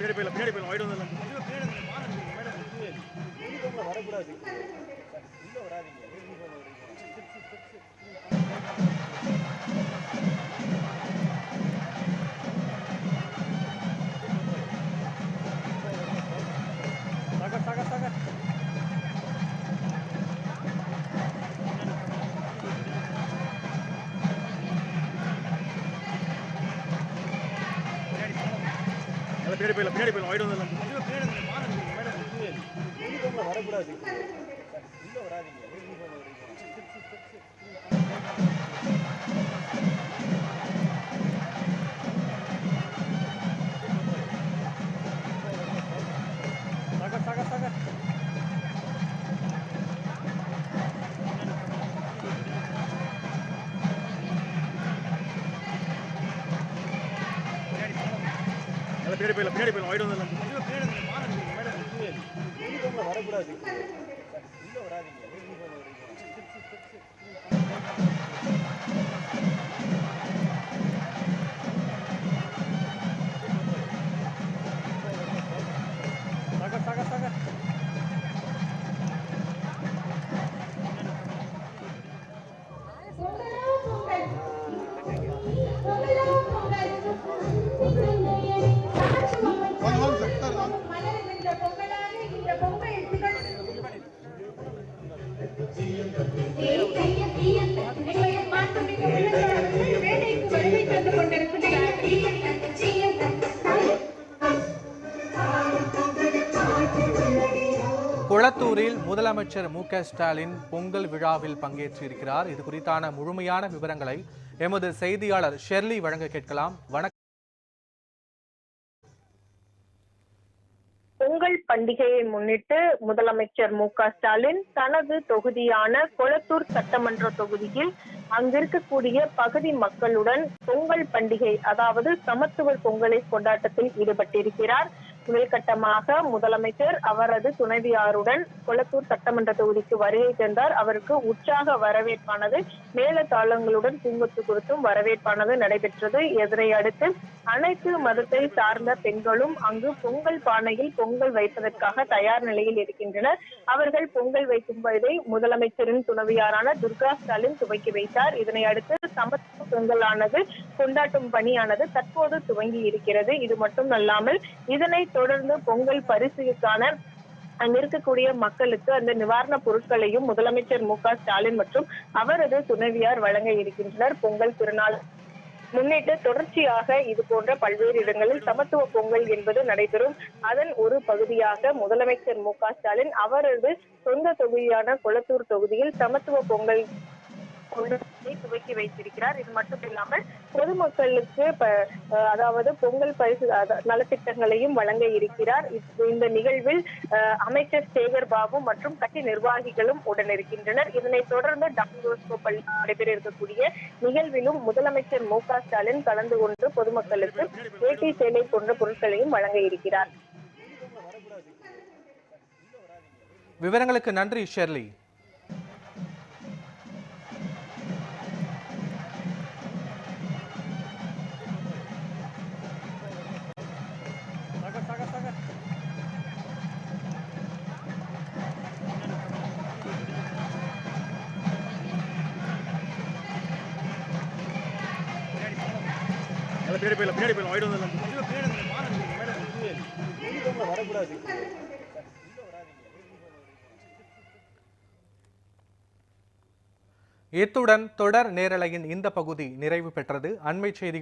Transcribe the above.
பின்னாடி போயிடலாம் பின்னாடி போயிடலாம் ஒயிட் வந்துடலாம். வரக்கூடாது. உள்ள வராதிங்க. பின்னாடி போயிடலாம் பின்னாடி போயிடலாம் ஒயிட் வந்துடலாம். வரக்கூடாது. உள்ள வராதிங்க. பின்னாடி போயிடலாம் பின்னாடி போயிடலாம் ஒயிட் வந்துடலாம் வரக்கூடாது. உள்ள வராதீங்க சாக சாக கொளத்தூரில் முதலமைச்சர் மு க ஸ்டாலின் பொங்கல் விழாவில் பங்கேற்றிருக்கிறார். இது குறித்தான முழுமையான விவரங்களை எமது செய்தியாளர் ஷெர்லி வழங்க கேட்கலாம். வணக்கம் பொங்கல் பண்டிகையை முன்னிட்டு முதலமைச்சர் மு க ஸ்டாலின் தனது தொகுதியான கொளத்தூர் சட்டமன்ற தொகுதியில் அங்கிருக்கக்கூடிய பகுதி மக்களுடன் பொங்கல் பண்டிகை அதாவது சமத்துவ பொங்கலை கொண்டாட்டத்தில் ஈடுபட்டிருக்கிறார். முதல் கட்டமாக முதலமைச்சர் அவரது துணைவியாருடன் கொளத்தூர் சட்டமன்ற தொகுதிக்கு வருகை தந்தார். அவருக்கு உற்சாக வரவேற்பானது மேல தாளங்களுடன் பூங்கொத்து கொடுத்தும் வரவேற்பானது நடைபெற்றது. இதனை அடுத்து அனைத்து மதத்தை சார்ந்த பெண்களும் அங்கு பொங்கல் பானையில் பொங்கல் வைப்பதற்காக தயார் நிலையில் இருக்கின்றனர். அவர்கள் பொங்கல் வைக்கும் வயதை முதலமைச்சரின் துணைவியாரான துர்கா ஸ்டாலின் துவக்கி வைத்தார். இதனை அடுத்து சமத்துவ பொங்கலானது கொண்டாட்டும் பணியானது தற்போது துவங்கி இருக்கிறது. இது மட்டும் அல்லாமல் இதனை தொடர்ந்து பொங்கல் பரிசுக்கான அங்க இருக்கக்கூடிய மக்களுக்கு அந்த நிவாரண பொருட்களையும் முதலமைச்சர் மு க ஸ்டாலின் மற்றும் அவரது துணைவியார் வழங்க இருக்கின்றனர். பொங்கல் திருநாள் முன்னிட்டு தொடர்ச்சியாக இது போன்ற பல்வேறு இடங்களில் சமத்துவ பொங்கல் என்பது நடைபெறும். அதன் ஒரு பகுதியாக முதலமைச்சர் மு க ஸ்டாலின் அவரது சொந்த தொகுதியான கொளத்தூர் தொகுதியில் சமத்துவ பொங்கல் கொண்டாட்டத்தை துவக்கி வைத்திருக்கிறார். இது மட்டும் இல்லாமல் பொதுமக்களுக்கு அதாவது பொங்கல் பரிசு நலத்திட்டங்களையும் வழங்க இருக்கிறார். இந்த நிகழ்வில் அமைச்சர் சேகர் பாபு மற்றும் கட்சி நிர்வாகிகளும் உடனிருக்கின்றனர். இதனைத் தொடர்ந்து டாக்டர் பள்ளி நடைபெற இருக்கக்கூடிய நிகழ்விலும் முதலமைச்சர் மு க ஸ்டாலின் கலந்து கொண்டு பொதுமக்களுக்கு வேட்டி சேலை போன்ற பொருட்களையும் வழங்க இருக்கிறார். விவரங்களுக்கு நன்றி ஷெர்லி. பின்னாடி போயிடலாம் பின்னாடி போயிடலாம் ஒயிட் வந்துடலாம் யூனிஃபார்ம்ல வரக்கூடாது இத்துடன் தொடர் நேரலையின் இந்த பகுதி நிறைவு பெற்றது. அண்மை செய்தி